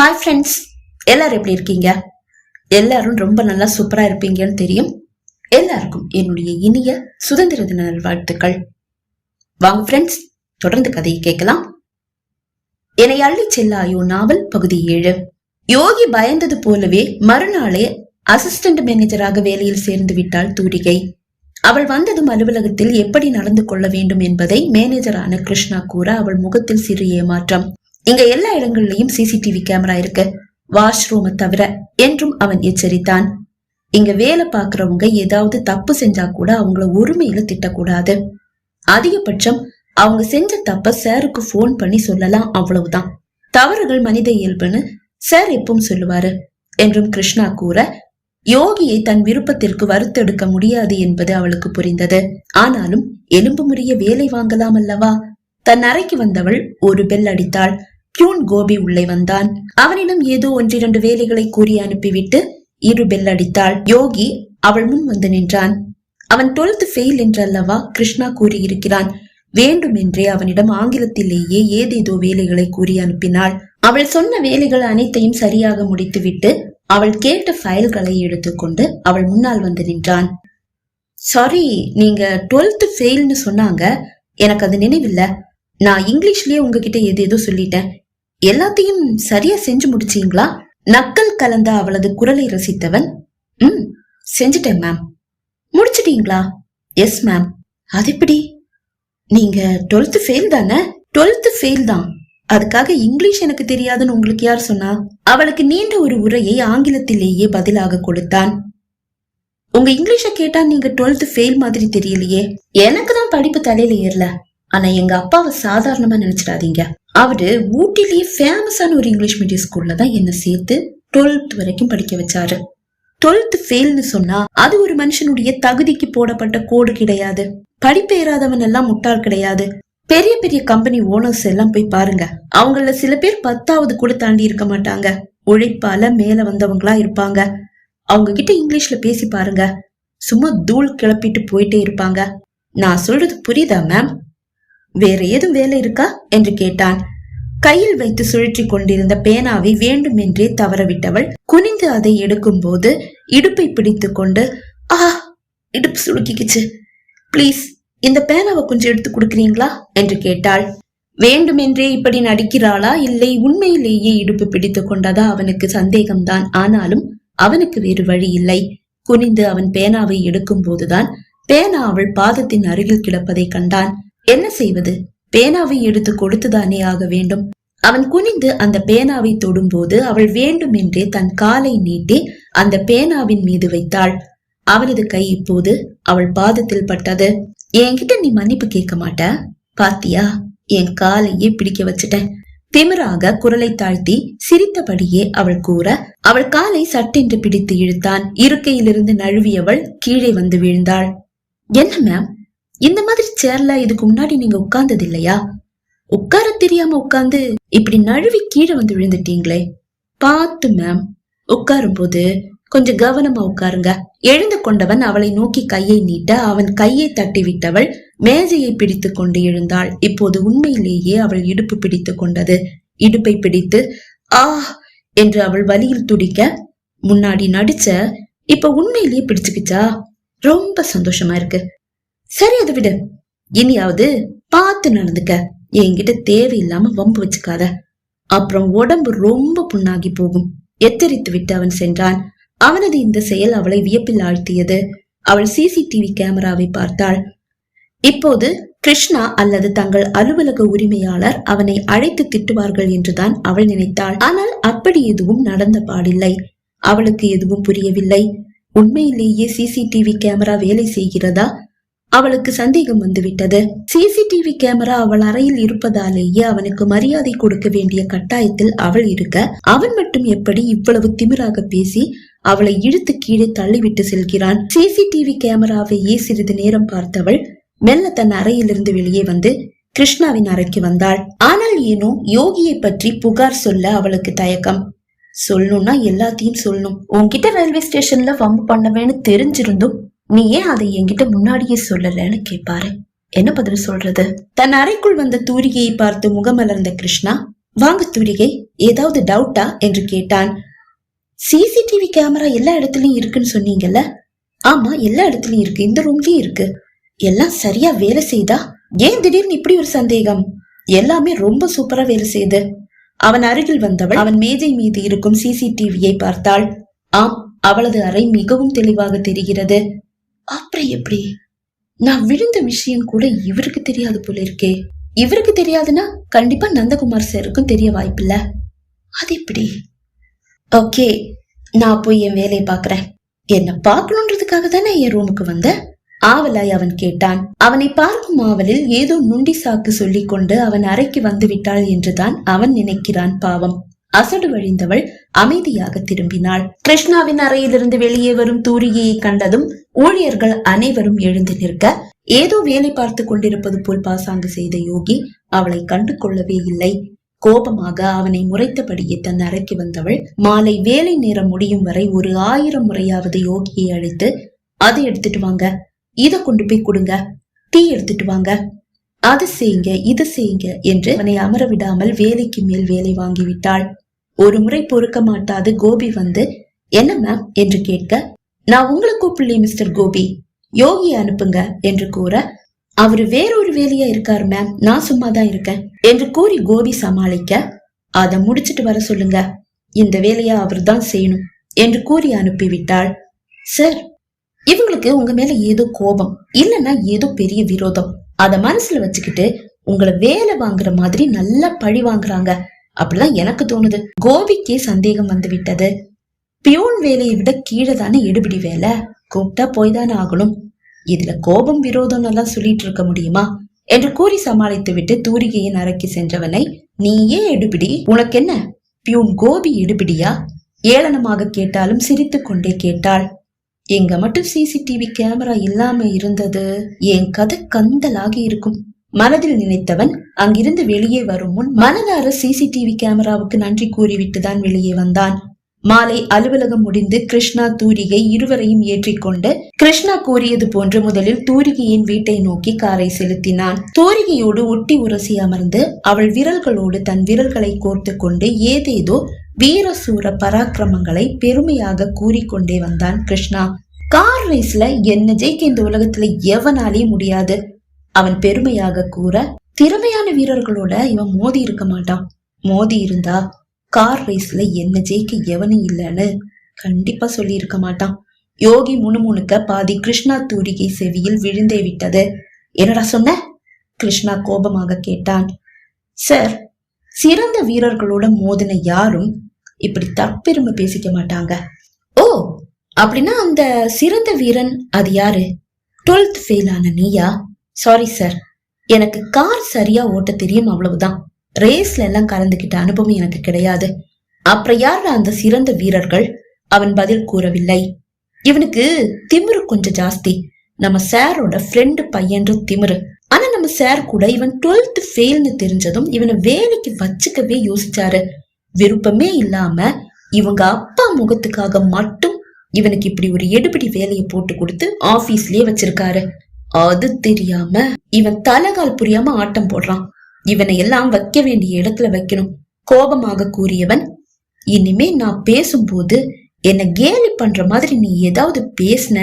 Hi friends எல்லாரும் எப்படி இருக்கீங்க? எல்லாரும் ரொம்ப நல்லா சூப்பரா இருப்பீங்கன்னு தெரியும். எல்லாருக்கும் என்னுடைய இனிய சுதந்திர தின நல்வாழ்த்துக்கள். வாங்க ஃப்ரெண்ட்ஸ் தொடர்ந்து கதையை கேட்கலாம். என்னை அள்ளி செல்லாயோ நாவல் பகுதி ஏழு. யோகி பயந்தது போலவே மறுநாளே அசிஸ்டன்ட் மேனேஜராக வேலையில் சேர்ந்து விட்டாள் தூரிகை. அவள் வந்ததும் அலுவலகத்தில் எப்படி நடந்து கொள்ள வேண்டும் என்பதை மேனேஜரான கிருஷ்ணா கூற அவள் முகத்தில் சிறு ஏமாற்றம். இங்க எல்லா இடங்கள்லயும் சிசிடிவி கேமரா இருக்கு. வாஷ்ரூமை தவிர என்றும் அவன் எச்சரித்தான். இங்க வேலை பாக்குறவங்க ஏதாவது தப்பு செஞ்சா கூட அவங்கள ஒருமையில திட்டக்கூடாது. அதிகபட்சம் அவங்க செஞ்ச தப்ப சாருக்கு போன் பண்ணி சொல்லலாம் அவ்வளவுதான். தவறுகள் மனித இயல்புன்னு சார் எப்பவும் சொல்லுவாரு என்றும் கிருஷ்ணா கூற யோகியை தன் விருப்பத்திற்கு வறுத்தெடுக்க முடியாது என்பது அவளுக்கு புரிந்தது. ஆனாலும் எலும்பு முறிய வேலை வாங்கலாம் அல்லவா? தன் அறைக்கு வந்தவள் ஒரு பெல் அடித்தாள். பியூன் கோபி உள்ளே வந்தான். அவனிடம் ஏதோ ஒன்றிரண்டு வேலைகளை கூறி அனுப்பிவிட்டு இரு பெல் அடித்தாள். யோகி அவள் முன் வந்து நின்றான். அவன் டுவெல்த் ஃபெயில் என்றல்லவா கிருஷ்ணா கூறியிருக்கிறான். வேண்டுமென்றே அவனிடம் ஆங்கிலத்திலேயே ஏதேதோ வேலைகளை கூறி அனுப்பினாள். அவள் சொன்ன வேலைகள் அனைத்தையும் சரியாக முடித்துவிட்டு அவள் கேட்ட ஃபைல்களை எடுத்துக்கொண்டு அவள் முன்னால் வந்து நின்றான். சாரி நீங்க டுவெல்த் ஃபெயில்னு சொன்னாங்க. எனக்கு அது நினைவில்ல. நான் இங்கிலீஷ்லயே உங்ககிட்ட எது ஏதோ சொல்லிட்டேன். எல்லாத்தையும் சரியா செஞ்சு முடிச்சீங்களா? நக்கல் கலந்த அவளது குரலை ரசித்தவன் ம் செஞ்சுட்டேன் மேம் முடிச்சிட்டீங்களா? எஸ் மேம் அது எப்படி? நீங்க டுவெல்த் ஃபெயில் தானே? டுவெல்த் ஃபெயில் தான். அதுக்காக இங்கிலீஷ் எனக்கு தெரியாதுன்னு உங்களுக்கு யார் சொன்னா? அவளுக்கு நீண்ட ஒரு உரையை ஆங்கிலத்திலேயே பதிலாக கொடுத்தான். உங்க இங்கிலீஷ கேட்டா நீங்க டுவெல்த் ஃபெயில் மாதிரி தெரியலையே. எனக்கு தான் படிப்பு தலையில ஏறல. ஆனா எங்க அப்பாவை சாதாரணமா நினைச்சிடாதீங்க. அவரு ஊட்டிலேயே ஃபேமஸான ஒரு இங்கிலீஷ் மீடியம் ஸ்கூல்ல தான் என்ன சேர்த்து டுவெல்த் வரைக்கும் படிக்க வச்சாரு. டுவெல்த் ஃபெயில்னு சொன்னா அது ஒரு மனுஷனுடைய தகுதிக்கு போடப்பட்ட கோடு கிடையாது. படிப்பு ஏறாதவன் எல்லாம் முட்டாள் கிடையாது. பெரிய பெரிய கம்பெனி ஓனர்ஸ் எல்லாம் போய் பாருங்க. அவங்கள சில பேர் பத்தாவது கூட தாண்டி இருக்க மாட்டாங்க. உழைப்பால மேல வந்தவங்களா இருப்பாங்க. அவங்க கிட்ட இங்கிலீஷ்ல பேசி பாருங்க. சும்மா தூள் கிளப்பிட்டு போயிட்டே இருப்பாங்க. நான் சொல்றது புரியுதா மேம் வேற ஏதும் வேலை இருக்கா? என்று கேட்டான். கையில் வைத்து சுழற்றி கொண்டிருந்த பேனாவை வேண்டுமென்றே தவறவிட்டவள் குனிந்து அதை எடுக்கும் போது இடுப்பை பிடித்துக் கொண்டு ஆ இடுப்பு சுளுக்கிக்குச்சு பிளீஸ் இந்த பேனாவை கொஞ்சம் எடுத்து கொடுக்குறீங்களா? என்று கேட்டாள். வேண்டுமென்றே இப்படி நடிக்கிறாளா? இல்லை உண்மையிலேயே இடுப்பு பிடித்துக் கொண்டதா? அவனுக்கு சந்தேகம்தான். ஆனாலும் அவனுக்கு வேறு வழி இல்லை. குனிந்து அவன் பேனாவை எடுக்கும் போதுதான் பேனா அவள் பாதத்தின் அருகில் கிடப்பதை கண்டான். என்ன செய்வது? பேனாவை எடுத்து கொடுத்துதானே ஆக வேண்டும்? அவன் குனிந்து அந்த பேனாவை தொடும்போது அவள் வேண்டுமென்றே தன் காலை நீட்டி அந்த பேனாவின் மீது வைத்தாள். அவனது கை இப்போது அவள் பாதத்தில் பட்டது. என்கிட்ட நீ மன்னிப்பு கேட்க மாட்ட. பாத்தியா? என் காலையே பிடிக்க வச்சுட்டேன். திமிராக குரலை தாழ்த்தி சிரித்தபடியே அவள் கூற அவள் காலை சட்டென்று பிடித்து இழுத்தான். இருக்கையிலிருந்து நழுவியவள் கீழே வந்து வீழ்ந்தாள். என்ன மேம் இந்த மாதிரி சேர்ல இதுக்கு முன்னாடி நீங்க உட்கார்ந்தது இல்லையா? உட்கார தெரியாம உட்கார்ந்து இப்படி நழுவி கீழே வந்து விழுந்துட்டீங்களே. பார்த்து மேம் உட்காரும் போது கொஞ்சம் கவனமா உட்காருங்க. எழுந்து கொண்டவன் அவளை நோக்கி கையை நீட்ட அவன் கையை தட்டி விட்டவள் மேஜையை பிடித்து கொண்டு எழுந்தாள். இப்போது உண்மையிலேயே அவள் இடுப்பு பிடித்து கொண்டது. இடுப்பை பிடித்து ஆ என்று அவள் வலியில் துடிக்க முன்னாடி நடிச்ச இப்ப உண்மையிலேயே பிடிச்சுக்கிச்சா? ரொம்ப சந்தோஷமா இருக்கு. சரி அதை விடு. இனியாவது பார்த்து நடந்துக்க. என்கிட்ட தேவையில்லாம வம்பு வச்சுக்காத. அப்புறம் உடம்பு ரொம்ப புண்ணாகி போகும். எச்சரித்து விட்டு அவன் சென்றான். அவனது இந்த செயல் அவளை வியப்பில் ஆழ்த்தியது. அவள் சிசிடிவி கேமராவை பார்த்தாள். இப்போது கிருஷ்ணா அல்லது தங்கள் அலுவலக உரிமையாளர் அவனை அழைத்து திட்டுவார்கள் என்றுதான் அவள் நினைத்தாள். ஆனால் அப்படி எதுவும் நடந்த பாடில்லை. அவளுக்கு எதுவும் புரியவில்லை. உண்மையிலேயே சிசிடிவி கேமரா வேலை செய்கிறதா? அவளுக்கு சந்தேகம் வந்துவிட்டது. சிசிடிவி கேமரா அவள் அறையில் இருப்பதாலேயே அவனுக்கு மரியாதை கொடுக்க வேண்டிய கட்டாயத்தில் அவள் இருக்க அவன் மட்டும் எப்படி இவ்வளவு திமிராக பேசி அவளை இழுத்து கீழே தள்ளிவிட்டு செல்கிறான். சிசிடிவி கேமராவையே சிறிது நேரம் பார்த்தவள் மெல்ல தன் அறையிலிருந்து வெளியே வந்து கிருஷ்ணாவின் அறைக்கு வந்தாள். ஆனால் ஏனோ யோகியை பற்றி புகார் சொல்ல அவளுக்கு தயக்கம். சொல்லணும்னா எல்லாத்தையும் சொல்லணும். உன்கிட்ட ரயில்வே ஸ்டேஷன்ல வம்பு பண்ணவேன்னு தெரிஞ்சிருந்தும் நீ ஏன் அதை என்கிட்ட முன்னாடியே சொல்லலன்னு கேட்பாரு என்ன பதில் சொல்றது? தன் அறைக்குள் வந்த தூரிகையை பார்த்து முகமலர்ந்த கிருஷ்ணா வாங்க தூரிகை ஏதாவது டவுட்டா? என்று கேட்டான். சிசிடிவி கேமரா எல்லா இடத்துலயும் இருக்குன்னு சொன்னீங்கல்ல? ஆமா எல்லா இடத்துலயும் இருக்கு. இந்த ரூம்லயும் இருக்கு. எல்லாம் சரியா வேலை செய்தா? ஏன் திடீர்னு இப்படி ஒரு சந்தேகம்? எல்லாமே ரொம்ப சூப்பரா வேலை செய்யுது அவன் அருகில் வந்தவள் அவன் மேஜை மீது இருக்கும் சிசிடிவியை பார்த்தாள். ஆம் அவளது அறை மிகவும் தெளிவாக தெரிகிறது. அப்புறம் எப்படி? நான் விழுந்த விஷயம் கூட இவருக்கு தெரியாது போல இருக்கே. இவருக்கு தெரியாதுன்னா கண்டிப்பா நந்தகுமார் சாருக்கும் தெரிய வாய்ப்பில்ல. அது எப்படி? ஓகே நான் போய் என் வேலையை பாக்குறேன் என்ன பார்க்கணுன்றதுக்காக தானே என் ரூமுக்கு வந்த? ஆவலாய் அவன் கேட்டான். அவனை பார்க்கும் ஆவலில் ஏதோ நுண்டி சாக்கு சொல்லிக் கொண்டு அவன் அறைக்கு வந்து விட்டாள் என்றுதான் அவன் நினைக்கிறான் பாவம். அசடு வழிந்தவள் அமைதியாக திரும்பினாள். கிருஷ்ணாவின் அறையிலிருந்து வெளியே வரும் தூரிகையை கண்டதும் ஊழியர்கள் அனைவரும் எழுந்து நிற்க ஏதோ வேலை பார்த்து கொண்டிருப்பது போல் பாசாங்கு செய்த யோகி அவளை கண்டு கொள்ளவே இல்லை. கோபமாக அவனை முறைத்தபடியே தன் அறைக்கு வந்தவள் மாலை வேலை நேரம் முடியும் வரை ஒரு ஆயிரம் முறையாவது யோகியை அழைத்து அதை எடுத்துட்டு வாங்க. இதை கொண்டு போய் கொடுங்க. டீ எடுத்துட்டு வாங்க. அது செய்யுங்க இது செய்யுங்க என்று அவனை அமர விடாமல் வேலைக்கு மேல் வேலை வாங்கிவிட்டாள். ஒரு முறை பொறுக்க மாட்டாது கோபி வந்து என்ன மேம்? என்று கேட்க நான் உங்களை கூப்பிடலையே மிஸ்டர் கோபி. யோகி அனுப்புங்க என்று கூற அவரு வேறொரு வேலையா இருக்காரு மேம் நான் சும்மா தான் இருக்கேன் என்று கூறி கோபி சமாளிக்க அதை முடிச்சிட்டு வர சொல்லுங்க. இந்த வேலையா அவர் தான் செய்யணும் என்று கூறி அனுப்பிவிட்டாள். சார் இவங்களுக்கு உங்க மேல ஏதோ கோபம் இல்லைன்னா ஏதோ பெரிய விரோதம். அத மனசுல வச்சுக்கிட்டு உங்களை வேலை வாங்குற மாதிரி நல்லா பழி வாங்குறாங்க. அப்படிதான் எனக்கு தோணுது. கோபிக்கே சந்தேகம் வந்து விட்டது. பியூன் வேலையை விட கீழே தானே எடுபிடி வேலை? கூப்பிட்டா போய் தானே ஆகணும். இதுல கோபம் விரோதம் எல்லாம் சொல்லிட்டு இருக்க முடியுமா? என்று கூறி சமாளித்து விட்டு தூரிகையின் அறைக்கு சென்றவனை நீயே எடுபிடி உனக்கு என்ன பியூன் கோபி எடுபிடியா ஏளனமாக கேட்டாலும் சிரித்துக் கொண்டே கேட்டாள். எங்க மட்டும் சிசிடிவி கேமரா இல்லாம இருந்தது. என் கதை கந்தலாகி இருக்கும். மனதில் நினைத்தவன் அங்கிருந்து வெளியே வரும் முன் மனதார சிசிடிவி கேமராவுக்கு நன்றி கூறிவிட்டுதான் வெளியே வந்தான். மாலை அலுவலகம் முடிந்து கிருஷ்ணா தூரிகை இருவரையும் ஏற்றிக்கொண்டு கிருஷ்ணா கூறியது போன்று முதலில் தூரிகையின் வீட்டை நோக்கி காரை செலுத்தினான். தூரிகையோடு ஒட்டி உரசி அமர்ந்து அவள் விரல்களோடு தன் விரல்களை கோர்த்து கொண்டு ஏதேதோ வீரசூர பராக்கிரமங்களை பெருமையாக கூறிக்கொண்டே வந்தான் கிருஷ்ணா. கார் ரேஸ்ல என்ன ஜெயிக்க இந்த உலகத்துல எவனாலே முடியாது. அவன் பெருமையாக கூற திறமையான வீரர்களோட இவன் மோதி இருக்க மாட்டான். மோதி இருந்தா கார் ரேஸ்ல என்ன ஜெயிக்க எவனும் இல்லைன்னு கண்டிப்பா சொல்லியிருக்க மாட்டான். யோகி முணுமுணுக்க பாதி கிருஷ்ணா தூரிகை செவியில் விழுந்தே விட்டது. என்னடா சொன்ன? கிருஷ்ணா கோபமாக கேட்டான். சார் சிறந்த வீரர்களோட மோதின யாரும் இப்படி தற்பெருமை பேசிக்க மாட்டாங்க. ஓ அப்படின்னா அந்த சிறந்த வீரன் அது யாரு? டுவெல்த் ஃபெயில் ஆன நீயா? சாரி சார் எனக்கு கார் சரியா ஓட்ட தெரியும் அவ்வளவுதான். ரேஸ்ல எல்லாம் கலந்துகிட்ட அனுபவம் எனக்கு கிடையாது. அப்புறம் யார் அந்த சிறந்த வீரர்கள்? அவன் பதில் கூறவில்லை. இவனுக்கு திமிரு கொஞ்சம் ஜாஸ்தி. நம்ம சாரோட ஃப்ரெண்டு பையன்ற திமிரு. ஆனா நம்ம சார் கூட இவன் டுவெல்த் ஃபெயில்னு தெரிஞ்சதும் இவனை வேலைக்கு வச்சுக்கவே யோசிச்சாரு. விருப்பமே இல்லாம இவங்க அப்பா முகத்துக்காக மட்டும் இவனுக்கு இப்படி ஒரு எடுபிடி வேலையை போட்டு கொடுத்து ஆபீஸ்லயே வச்சிருக்காரு. அது தெரியாம இவன் தலைகால் புரியாம ஆட்டம் போடுறான். இவனை எல்லாம் வைக்க வேண்டிய இடத்துல வைக்கணும். கோபமாக கூறியவன் இனிமே நான் பேசும்போது என்னை கேலி பண்ற மாதிரி நீ ஏதாவது பேசின?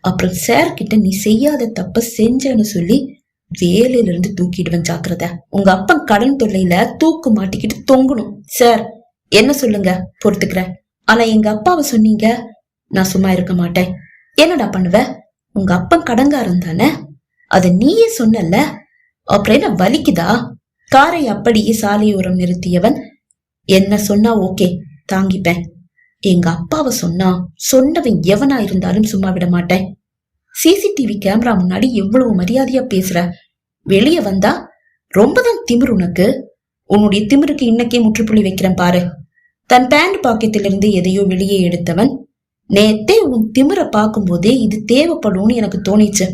அப்புறம் சார் கிட்ட நீ செய்யாத தப்ப செஞ்சேன்னு சொல்லி வேலையில இருந்து தூக்கிடுவேன் ஜாக்கிரத. உங்க அப்பன் கடன் தொல்லையில தூக்கு மாட்டிக்கிட்டு தொங்கணும். சார் என்ன சொல்லுங்க? பொறுத்துக்கிறேன். ஆனா எங்க அப்பாவை சொன்னீங்க? நான் சும்மா இருக்க மாட்டேன். என்னடா பண்ணுவ? உங்க அப்பன் கடங்காரன் தானே? அத நீயே சொன்னல அப்புறம் என்ன வலிக்குதா? காரை அப்படியே சாலையோரம் நிறுத்தியவன் என்ன சொன்னா ஓகே தாங்கிப்பேன். எங்க அப்பாவை சொன்னா சொன்னவன் எவனா இருந்தாலும் சும்மா விட மாட்டேன். சிசிடிவி கேமரா முன்னாடி எவ்வளவு மரியாதையா பேசுற? வெளியே வந்தா ரொம்பதான் திமிரு உனக்கு. உன்னுடைய திமிருக்கு இன்னைக்கே முற்றுப்புள்ளி வைக்கிறேன் பாரு. தன் பேண்ட் பாக்கெட்டிலிருந்து எதையோ வெளியே எடுத்தவன் நேத்தே உன் திமிர பார்க்கும்போதே இது தேவைப்படும்னு எனக்கு தோணிச்சு.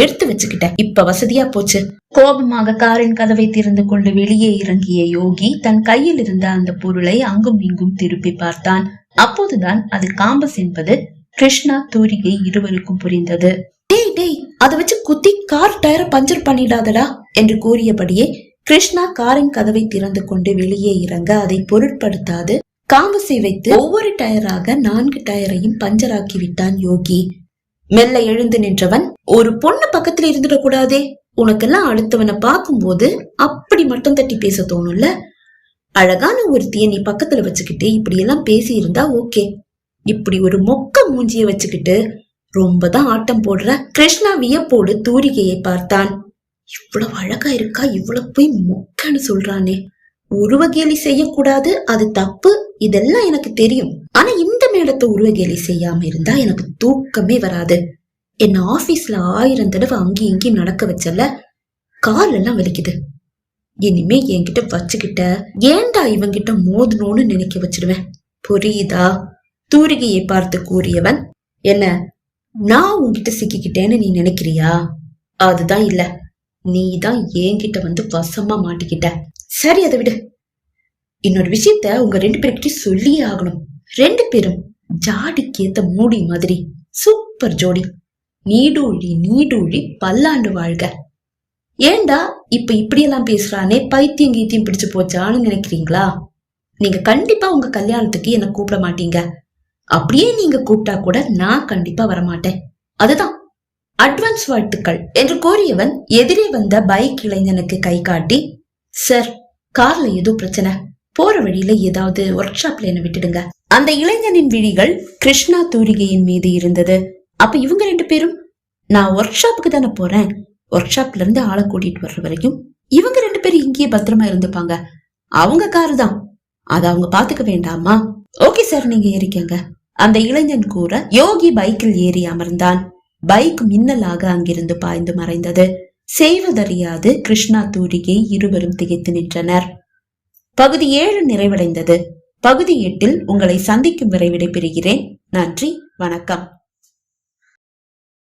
எடுத்து வச்சுக்கிட்டேன். இப்ப வசதியா போச்சு. கோபமாக காரின் கதவை திறந்து கொண்டு வெளியே இறங்கிய யோகி தன் கையில் இருந்த அந்த பொருளை அங்கும் இங்கும் திருப்பி பார்த்தான். அப்போதுதான் அது காம்பஸ் என்பது கிருஷ்ணா தூரிகை இருவருக்கும் புரிந்தது. டேய் டேய் அதை வச்சு குத்தி கார் டயரை பஞ்சர் பண்ணிடாதடா என்று கூறியபடியே கிருஷ்ணா காரின் கதவை திறந்து கொண்டு வெளியே இறங்க அதை பொருட்படுத்தாது. காம்பஸை வைத்து ஒவ்வொரு டயராக நான்கு டயரையும் பஞ்சராக்கி விட்டான் யோகி. மெல்ல எழுந்து நின்றவன் ஒரு பொண்ணு பக்கத்துல இருந்துட கூடாதே. உனக்கெல்லாம் அடுத்தவனை பார்க்கும்போது அப்படி மட்டும் தட்டி பேச தோணும்ல. அழகான ஒருத்திய நீ பக்கத்துல வச்சுக்கிட்டு இப்படி எல்லாம் பேசி இருந்தா ஓகே. இப்படி ஒரு மொக்க மூஞ்சிய வச்சுக்கிட்டு ரொம்ப தான் ஆட்டம் போடுற கிருஷ்ணா வியப்போடு தூரிகையை பார்த்தான். இவ்வளவு அழகா இருக்கா இவ்வளவு போய் மொக்கன்னு சொல்றானே. உருவகேலி செய்யக்கூடாது அது தப்பு. இதெல்லாம் எனக்கு தெரியும். ஆனா இந்த மேடத்தை உருவகேலி செய்யாம இருந்தா எனக்கு தூக்கமே வராது. என்ன ஆபீஸ்ல ஆயிரம் தடவை அங்கேயும் இங்கேயும் நடக்க வச்சல கால் எல்லாம் வலிக்குது. இனிமே என்கிட்ட வச்சுக்கிட்ட ஏன்டா இவங்கிட்ட மோதணும்னு நினைக்க வச்சிருவேன். புரியுதா? தூரிகையை பார்த்து கூறியவன் என்ன நான் உன்கிட்ட சிக்கிக்கிட்டேன்னு நீ நினைக்கிறியா? அதுதான் இல்ல. நீ தான் என்கிட்ட வந்து வசமா மாட்டிக்கிட்ட. சரி அதை விடு. இன்னொரு விஷயத்த உங்க ரெண்டு பேர்கிட்ட சொல்லியே ஆகணும். ரெண்டு பேரும் ஜாடிக்கு ஏத்த மூடி மாதிரி சூப்பர் ஜோடி. நீடூழி நீடூழி பல்லாண்டு வாழ்க. ஏண்டா இப்ப இப்படியெல்லாம் பேசுறானே? பைத்தியம் கீத்தியம் பிடிச்சு போச்சான்னு நினைக்கிறீங்களா? நீங்க கண்டிப்பா உங்க கல்யாணத்துக்கு என்ன கூப்பிட மாட்டீங்க. அப்படியே நீங்க கூப்பிட்டா கூட நான் கண்டிப்பா வரமாட்டேன். அதுதான். அட்வான்ஸ் வாழ்த்துக்கள் என்று கூறியவன் எதிரே வந்த பைக் இளைஞனுக்கு கை காட்டி சார் கார்ல ஏதோ பிரச்சனை. போற வழியில ஏதாவது ஒர்க் ஷாப்ல என்ன விட்டுடுங்க. அந்த இளைஞனின் விழிகள் கிருஷ்ணா தூரிகையின் மீது இருந்தது. அப்ப இவங்க ரெண்டு பேரும் நான் ஒர்க் ஷாப்புக்கு தானே போறேன். ஒர்க் ஷாப்ல இருந்து ஆளை கூட்டிட்டு வர்ற வரைக்கும் இவங்க ரெண்டு பேரும் இங்கேயே பத்திரமா இருந்துப்பாங்க. அவங்க காரு தான். அதை அவங்க பாத்துக்க வேண்டாமா? ஓகே சார் நீங்க ஏறிக்கங்க. அந்த இளைஞன் கூற யோகி பைக்கில் ஏறி அமர்ந்தான். பைக் மின்னலாக அங்கிருந்து பாய்ந்து மறைந்தது. செய்வதறியாது கிருஷ்ணா தூரிகை இருவரும் திகைத்து நின்றனர். பகுதி ஏழு நிறைவடைந்தது. பகுதி எட்டில் உங்களை சந்திக்கும் வரை விடைபெறுகிறேன். நன்றி வணக்கம்.